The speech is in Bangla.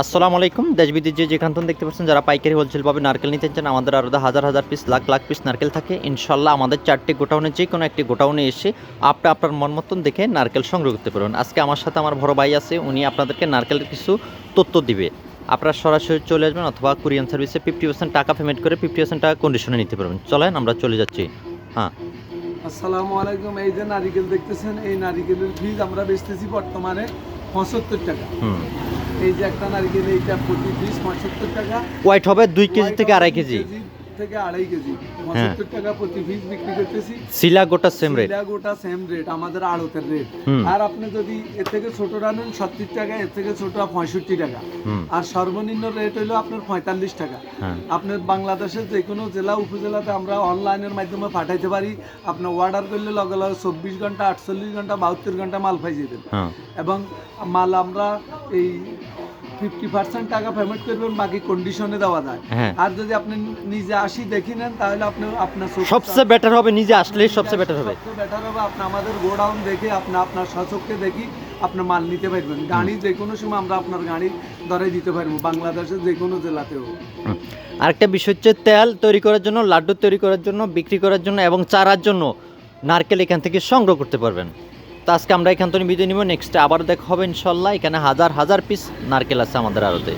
আসসালামু আলাইকুম দেশ বিদেশ যে যেখান থেকে দেখতে পাচ্ছেন যারা পাইকারি হোলসেল ভাবে নারকেল নিতে চান আমাদের আরও হাজার হাজার পিস লাখ লাখ পিস নারকেল থাকে। ইনশাল্লাহ আমাদের চারটি গোটাউনে যে কোনো একটি গোটাউনে এসে আপনি আপনার মন মতন দেখে নারকেল সংগ্রহ করতে পারবেন। আজকে আমার সাথে আমার বড় ভাই আছে উনি আপনাদেরকে নারকেলের কিছু তথ্য দিবে। আপনারা সরাসরি চলে আসবেন অথবা কুরিয়ান সার্ভিসে ফিফটি পার্সেন্ট টাকা পেমেন্ট করে ফিফটি পার্সেন্ট টাকা কন্ডিশনে নিতে পারবেন। চলেন আমরা চলে যাচ্ছি। হ্যাঁ। আসসালামু আলাইকুম এই যে নারিকেল দেখতেছেন এই নারিকেলের বীজ আমরা বেচতেছি বর্তমানে পঁচাত্তর টাকা। হুম। এই যে একটা নারকেল এইটা প্রতি পিস পঁচাত্তর টাকা। ওয়াইট হবে দুই কেজি থেকে আড়াই কেজি। থেকে আড়াই কেজি। পঁচাত্তর টাকা প্রতি বীজ বিক্রি করতেছি। সিলা গোটা সেম রেট শিলা গোটা সেম রেট আমাদের আড়তের রেট আর আপনি যদি এর থেকে ছোট রানেন সত্তর টাকা এর থেকে ছোট পঁয়ষট্টি টাকা। আর সর্বনিম্ন রেট হলো আপনার পঁয়তাল্লিশ টাকা। হ্যাঁ। আপনার বাংলাদেশের যে কোনো জেলা উপজেলাতে আমরা অনলাইনের মাধ্যমে পাঠাইতে পারি। আপনার অর্ডার করলে লগে লগে চব্বিশ ঘণ্টা আটচল্লিশ ঘণ্টা বাহাত্তর ঘণ্টা মাল পাই যেতেন হ্যাঁ। এবং মাল আমরা এই ফিফটি পার্সেন্ট টাকা পেমেন্ট করবেন বাকি কন্ডিশনে দেওয়া যায়। হ্যাঁ। আর যদি আপনি নিজে আসি দেখি নেন তাহলে আপনি আপনার সবচেয়ে বেটার হবে নিজে আসলেই সবচেয়ে বেটার হবে। সবচেয়ে better হবে আপনি আমাদের গোডাউন দেখে আপনি আপনার সচক্ষে দেখি আপনার মাল নিতে পারবেন। গাড়ি যে কোনো সময় আমরা আপনার গাড়ি ধরে দিতে পারব বাংলাদেশের যে কোনো জেলাতেও। আরেকটা বিষয় হচ্ছে তেল তৈরি করার জন্য লাড্ডু তৈরি করার জন্য বিক্রি করার জন্য এবং চারার জন্য নারকেল এখান থেকে সংগ্রহ করতে পারবেন। তো আজকে আমরা এখান থেকে বিদায় নিব। নেক্সট আবার দেখা হবে ইনশাল্লাহ। এখানে হাজার হাজার পিস নারকেল আছে আমাদের আড়তে।